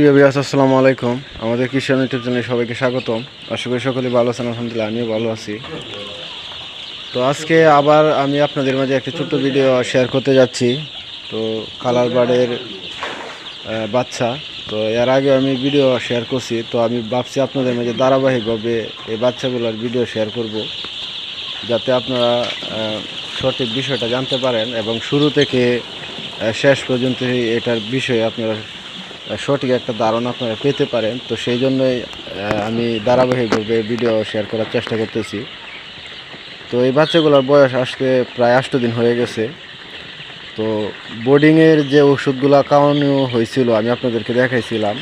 প্রিয় বিয়াস আসসালামু আলাইকুম। আমাদের কিষান ইউটিউব চ্যানেলে সবাইকে স্বাগতম। আশা করি সকলে ভালো আছেন, আলহামদুলিল্লাহ, আমিও ভালো আছি। তো আজকে আবার আমি আপনাদের মাঝে একটি ছোট্ট ভিডিও শেয়ার করতে যাচ্ছি। তো কালার বার্ডের বাচ্চা। তো এর আগে আমি ভিডিও শেয়ার করছি। তো আমি ভাবছি আপনাদের মাঝে ধারাবাহিকভাবে এই বাচ্চাগুলোর ভিডিও শেয়ার করব। যাতে আপনারা সঠিক বিষয়টা জানতে পারেন এবং শুরু থেকে শেষ পর্যন্ত এটার বিষয়ে আপনারা সঠিক একটা ধারণা আপনারা পেতে পারেন। তো সেই জন্যই আমি ধারাবাহিকভাবে ভিডিও শেয়ার করার চেষ্টা করতেছি। তো এই বাচ্চাগুলোর বয়স আজকে প্রায় আষ্ট দিন হয়ে গেছে। তো বোর্ডিংয়ের যে ওষুধগুলো খাওয়ানো হয়েছিল, আমি আপনাদেরকে দেখাইছিলাম।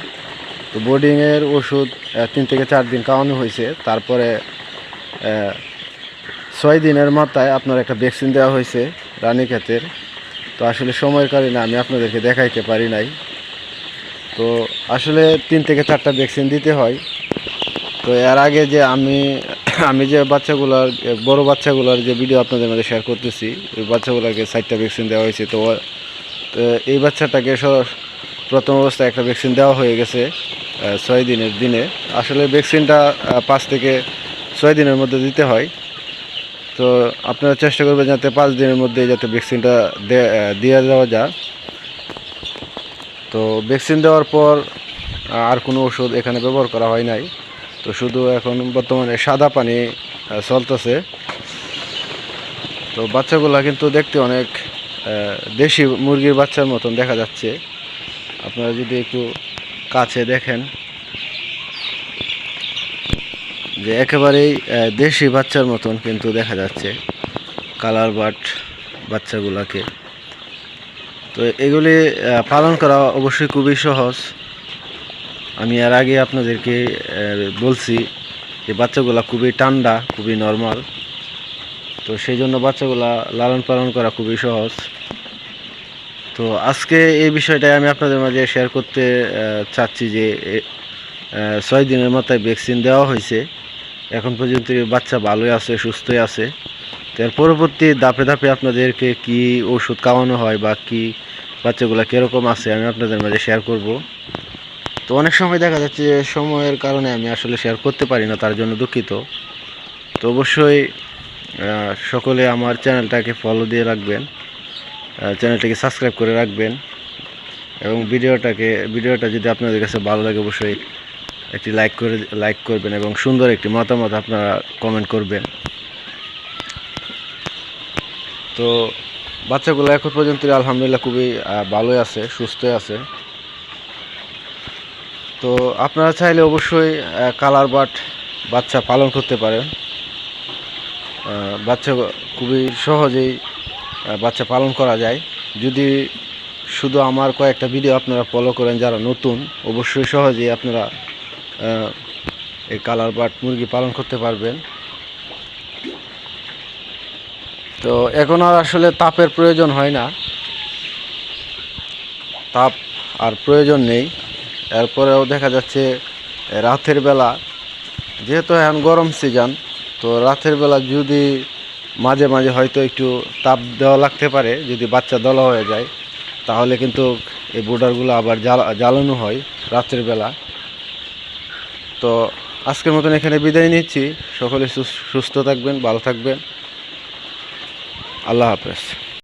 তো বোর্ডিংয়ের ওষুধ তিন থেকে চার দিন খাওয়ানো হয়েছে। তারপরে ছয় দিনের মাথায় আপনার একটা ভ্যাকসিন দেওয়া হয়েছে, রানীক্ষেতের। তো আসলে সময়ের কারণে আমি আপনাদেরকে দেখাইতে পারি নাই। তো আসলে তিন থেকে চারটা ভ্যাকসিন দিতে হয়। তো এর আগে যে আমি আমি যে বাচ্চাগুলোর, বড় বাচ্চাগুলোর যে ভিডিও আপনাদের মধ্যে শেয়ার করতেছি, ওই বাচ্চাগুলোকে চারটা ভ্যাকসিন দেওয়া হয়েছে। তো এই বাচ্চাটাকে প্রথম অবস্থায় একটা ভ্যাকসিন দেওয়া হয়ে গেছে ছয় দিনের দিনে। আসলে ভ্যাকসিনটা পাঁচ থেকে ছয় দিনের মধ্যে দিতে হয়। তো আপনারা চেষ্টা করবেন যাতে পাঁচ দিনের মধ্যে যাতে ভ্যাকসিনটা দিয়ে দেওয়া যায়। তো ভ্যাকসিন দেওয়ার পর আর কোনো ওষুধ এখানে ব্যবহার করা হয় নাই। তো শুধু এখন বর্তমানে সাদা পানি চলতেছে। তো বাচ্চাগুলা কিন্তু দেখতে অনেক দেশি মুরগির বাচ্চার মতন দেখা যাচ্ছে। আপনারা যদি একটু কাছে দেখেন, যে একেবারেই দেশি বাচ্চার মতন কিন্তু দেখা যাচ্ছে। কালার বাট বাচ্চাগুলাকে। তো এগুলি পালন করা অবশ্যই খুবই সহজ। আমি এর আগে আপনাদেরকে বলছি যে বাচ্চাগুলা খুবই ঠান্ডা, খুবই নর্মাল তো সেই জন্য বাচ্চাগুলা লালন পালন করা খুবই সহজ। তো আজকে এই বিষয়টাই আমি আপনাদের মাঝে শেয়ার করতে চাচ্ছি যে ছয় দিনের মাথায় ভ্যাকসিন দেওয়া হয়েছে। এখন পর্যন্ত বাচ্চা ভালোই আছে, সুস্থই আছে। এর পরবর্তী ধাপে ধাপে আপনাদেরকে কি ওষুধ খাওয়ানো হয় বা কি বাচ্চাগুলো কীরকম আছে আমি আপনাদের মাঝে শেয়ার করব। তো অনেক সময় দেখা যাচ্ছে যে সময়ের কারণে আমি আসলে শেয়ার করতে পারি না, তার জন্য দুঃখিত। তো অবশ্যই সকলে আমার চ্যানেলটাকে ফলো দিয়ে রাখবেন চ্যানেলটাকে সাবস্ক্রাইব করে রাখবেন এবং ভিডিওটাকে, ভিডিওটা যদি আপনাদের কাছে ভালো লাগে অবশ্যই একটি লাইক করে লাইক করবেন এবং সুন্দর একটি মতামত আপনারা কমেন্ট করবেন। তো বাচ্চাগুলো এখন পর্যন্ত আলহামদুলিল্লাহ খুবই ভালোই আছে, সুস্থই আছে। তো আপনারা চাইলে অবশ্যই কালার বাট বাচ্চা পালন করতে পারেন। বাচ্চা খুবই সহজেই বাচ্চা পালন করা যায়। যদি শুধু আমার কয়েকটা ভিডিও আপনারা ফলো করেন যারা নতুন, অবশ্যই সহজেই আপনারা এই কালার বাট মুরগি পালন করতে পারবেন। তো এখন আর আসলে তাপের প্রয়োজন হয় না। তাপ আর প্রয়োজন নেই। এরপরেও দেখা যাচ্ছে রাতের বেলা, যেহেতু এখন গরম সিজন তো রাতের বেলা যদি মাঝে মাঝে হয়তো একটু তাপ দেওয়া লাগতে পারে, যদি বাচ্চা দলা হয়ে যায়, তাহলে কিন্তু এই বোর্ডারগুলো আবার জ্বালা- জ্বালানো হয় রাতের বেলা। তো আজকের মতন এখানে বিদায় নিচ্ছি। সকলে সুস- সুস্থ থাকবেন, ভালো থাকবেন। আল্লাহ হাফেজ।